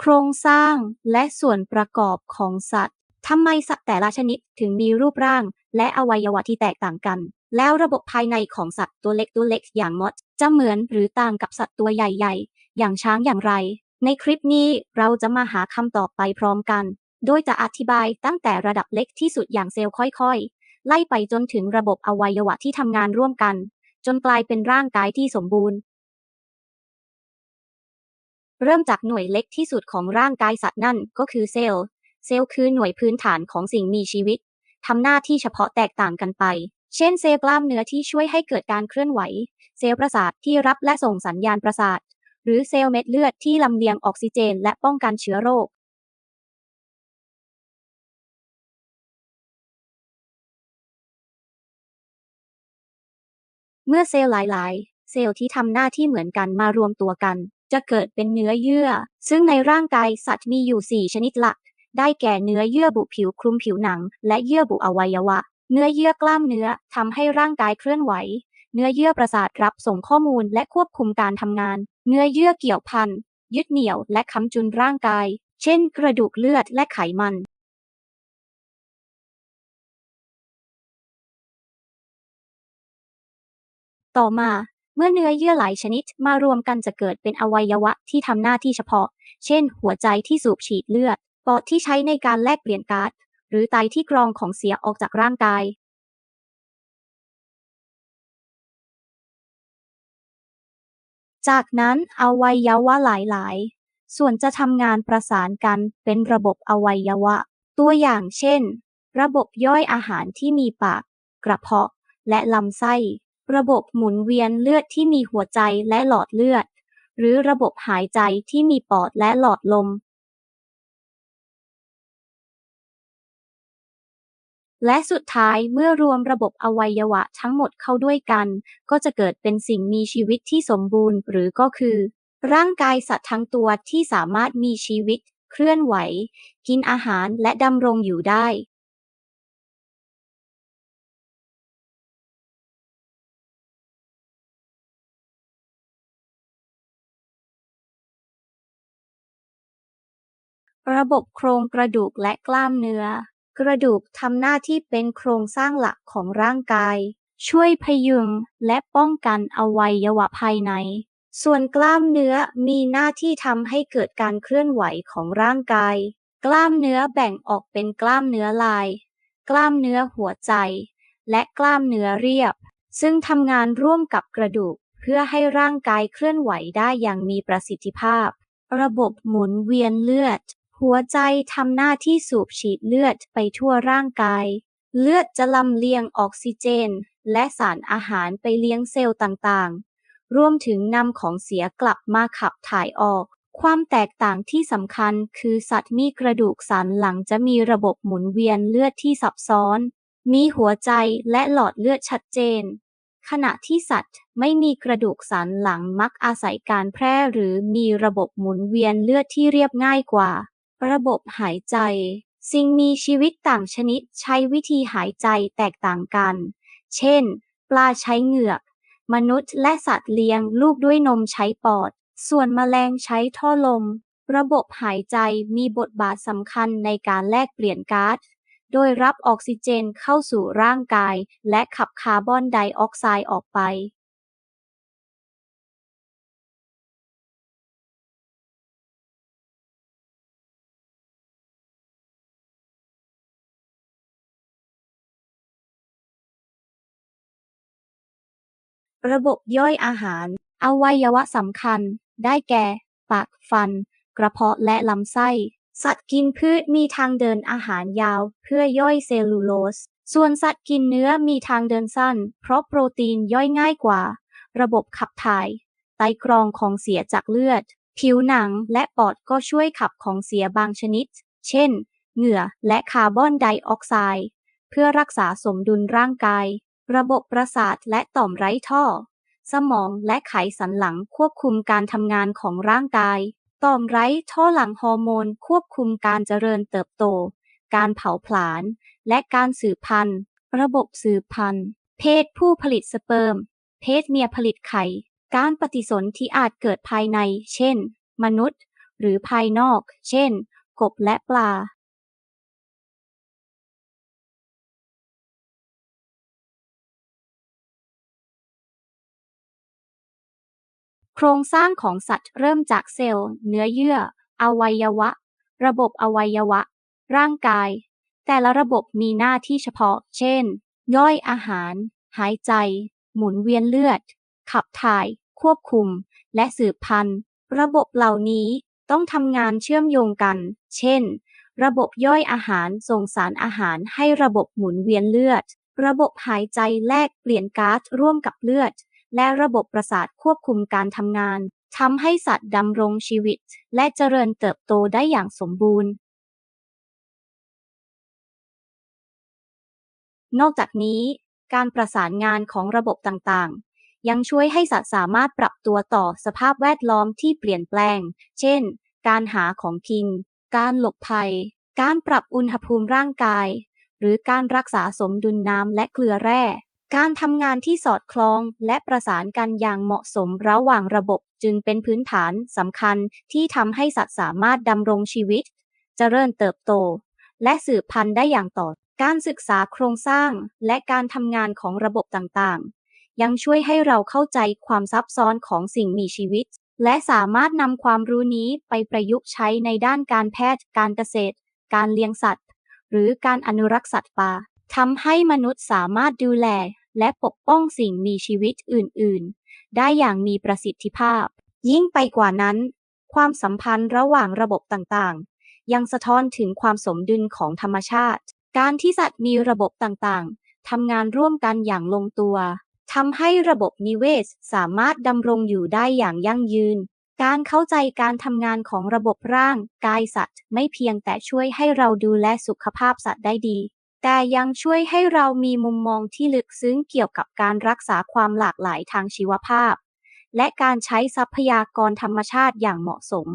โครงสร้างและส่วนประกอบของสัตว์ทำไมสัตว์แต่ละชนิดถึงมีรูปร่าง และอวัยวะที่แตกต่างกัน แล้วระบบภายในของสัตว์ตัวเล็กตัวเล็กอย่างมด จะเหมือนหรือต่างกับสัตว์ตัวใหญ่ๆ อย่างช้างอย่างไร ในคลิปนี้เราจะมาหาคำตอบไปพร้อมกัน โดยจะอธิบายตั้งแต่ระดับเล็กที่สุดอย่างเซลล์ค่อยๆ ไล่ไปจนถึงระบบอวัยวะที่ทำงานร่วมกัน จนกลายเป็นร่างกายที่สมบูรณ์ เริ่มจากหน่วยเล็กที่สุดของร่างกายสัตว์นั่นก็คือเซลล์ เซลล์คือหน่วยพื้นฐานของสิ่งมีชีวิต ทำหน้าที่เฉพาะแตกต่างกันไป เช่นเซลล์กล้ามเนื้อที่ช่วยให้เกิดการเคลื่อนไหว เซลล์ประสาทที่รับและส่งสัญญาณประสาท หรือเซลล์เม็ดเลือดที่ลำเลียงออกซิเจน และป้องกันเชื้อโรคเมื่อเซลล์หลาย ๆ เซลล์ที่ทำหน้าที่เหมือนกันมารวมตัวกัน จะเกิดเป็นเนื้อเยื่อ ซึ่งในร่างกายสัตว์มีอยู่ 4 ชนิดหลัก ได้แก่เนื้อเยื่อบุผิวคลุมผิวหนัง และเยื่อบุอวัยวะ เนื้อเยื่อกล้ามเนื้อทำให้ร่างกายเคลื่อนไหว เนื้อเยื่อประสาทรับส่งข้อมูลและควบคุมการทำงาน เนื้อเยื่อเกี่ยวพันยึดเหนี่ยวและค้ำจุนร่างกาย เช่น กระดูกเลือดและไขมันต่อมา เมื่อเนื้อเยื่อหลายชนิดมารวมกันจะเกิดเป็นอวัยวะที่ทำหน้าที่เฉพาะ เช่น หัวใจที่สูบฉีดเลือด ปอดที่ใช้ในการแลกเปลี่ยนก๊าซ หรือไตที่กรองของเสียออกจากร่างกาย จากนั้นอวัยวะหลาย ๆ ส่วนจะทำงานประสานกันเป็นระบบอวัยวะ ตัวอย่างเช่น ระบบย่อยอาหารที่มีปาก กระเพาะ และลำไส้ ระบบหมุนเวียนเลือดที่มีหัวใจและหลอดเลือด หรือระบบหายใจที่มีปอดและหลอดลม และสุดท้ายเมื่อรวมระบบอวัยวะทั้งหมดเข้าด้วยกัน ก็จะเกิดเป็นสิ่งมีชีวิตที่สมบูรณ์ หรือก็คือ ร่างกายสัตว์ทั้งตัวที่สามารถมีชีวิต เคลื่อนไหว กินอาหารและดำรงอยู่ได้ ระบบโครงกระดูกและกล้ามเนื้อ กระดูกทำหน้าที่เป็นโครงสร้างหลักของร่างกาย ช่วยพยุงและป้องกันอวัยวะภายใน ส่วนกล้ามเนื้อมีหน้าที่ทำให้เกิดการเคลื่อนไหวของร่างกาย กล้ามเนื้อแบ่งออกเป็นกล้ามเนื้อลาย กล้ามเนื้อหัวใจ และกล้ามเนื้อเรียบ ซึ่งทำงานร่วมกับกระดูกเพื่อให้ร่างกายเคลื่อนไหวได้อย่างมีประสิทธิภาพ ระบบหมุนเวียนเลือด หัวใจทำหน้าที่สูบฉีดเลือดไปทั่วร่างกาย เลือดจะลำเลียงออกซิเจน และสารอาหารไปเลี้ยงเซลล์ต่างๆ รวมถึงนำของเสียกลับมาขับถ่ายออก ความแตกต่างที่สำคัญคือสัตว์มีกระดูกสันหลังจะมีระบบหมุนเวียนเลือดที่ซับซ้อน มีหัวใจและหลอดเลือดชัดเจน ขณะที่สัตว์ไม่มีกระดูกสันหลังมักอาศัยการแพร่หรือมีระบบหมุนเวียนเลือดที่เรียบง่ายกว่า ระบบหายใจ สิ่งมีชีวิตต่างชนิดใช้วิธีหายใจแตกต่างกัน เช่น ปลาใช้เหงือก มนุษย์และสัตว์เลี้ยงลูกด้วยนมใช้ปอด ส่วนแมลงใช้ท่อลม ระบบหายใจมีบทบาทสำคัญในการแลกเปลี่ยนก๊าซโดยรับออกซิเจนเข้าสู่ร่างกาย และขับคาร์บอนไดออกไซด์ออกไป ระบบย่อยอาหาร อวัยวะสำคัญ ได้แก่ ปาก ฟัน กระเพาะและลำไส้ สัตว์กินพืชมีทางเดินอาหารยาว เพื่อย่อยเซลลูโลส ส่วนสัตว์กินเนื้อมีทางเดินสั้น เพราะโปรตีนย่อยง่ายกว่า ระบบขับถ่าย ไตกรองของเสียจากเลือด ผิวหนังและปอดก็ช่วยขับของเสียบางชนิด เช่น เหงื่อและคาร์บอนไดออกไซด์ เพื่อรักษาสมดุลร่างกาย ระบบประสาทและต่อมไร้ท่อ สมองและไขสันหลังควบคุมการทำงานของร่างกาย ต่อมไร้ท่อหลังฮอร์โมนควบคุมการเจริญเติบโต การเผาผลาญและการสืบพันธุ์ ระบบสืบพันธุ์ เพศผู้ผลิตสเปิร์ม เพศเมียผลิตไข่ การปฏิสนธิอาจเกิดภายใน เช่น มนุษย์ หรือภายนอก เช่น กบและปลา โครงสร้างของสัตว์เริ่มจากเซลล์ เนื้อเยื่อ อวัยวะ ระบบอวัยวะ ร่างกาย แต่ละระบบมีหน้าที่เฉพาะ เช่น ย่อยอาหาร หายใจ หมุนเวียนเลือด ขับถ่าย ควบคุม และสืบพันธุ์ ระบบเหล่านี้ต้องทำงานเชื่อมโยงกัน เช่น ระบบย่อยอาหารส่งสารอาหารให้ระบบหมุนเวียนเลือด ระบบหายใจแลกเปลี่ยนก๊าซร่วมกับเลือด และระบบประสาทควบคุมการทำงานทำให้สัตว์ดำรงชีวิต และเจริญเติบโตได้อย่างสมบูรณ์ นอกจากนี้ การประสานงานของระบบต่างๆ ยังช่วยให้สัตว์สามารถปรับตัวต่อสภาพแวดล้อมที่เปลี่ยนแปลง เช่น การหาของกิน การหลบภัย การปรับอุณหภูมิร่างกาย หรือการรักษาสมดุลน้ำและเกลือแร่ การทำงานที่สอดคล้องและประสานกันอย่างเหมาะสมระหว่างระบบจึงเป็นพื้นฐานสำคัญที่ทำให้สัตว์สามารถดำรงชีวิต เจริญเติบโต และสืบพันธุ์ได้อย่างต่อ การศึกษาโครงสร้างและการทำงานของระบบต่างๆ ยังช่วยให้เราเข้าใจความซับซ้อนของสิ่งมีชีวิต และสามารถนำความรู้นี้ไปประยุกต์ใช้ในด้านการแพทย์ การเกษตร การเลี้ยงสัตว์ หรือการอนุรักษ์สัตว์ป่า ทำให้มนุษย์สามารถดูแลและปกป้องสิ่งมีชีวิตอื่น ๆ ได้อย่างมีประสิทธิภาพ ยิ่งไปกว่านั้น ความสัมพันธ์ระหว่างระบบต่าง ๆ ยังสะท้อนถึงความสมดุลของธรรมชาติ การที่สัตว์มีระบบต่าง ๆ ทำงานร่วมกันอย่างลงตัว ทำให้ระบบนิเวศสามารถดำรงอยู่ได้อย่างยั่งยืน การเข้าใจการทำงานของระบบร่างกายสัตว์ ไม่เพียงแต่ช่วยให้เราดูแลสุขภาพสัตว์ได้ดี แต่ยังช่วยให้เรามีมุมมองที่ลึกซึ้งเกี่ยวกับการรักษาความหลากหลายทางชีวภาพ และการใช้ทรัพยากรธรรมชาติอย่างเหมาะสม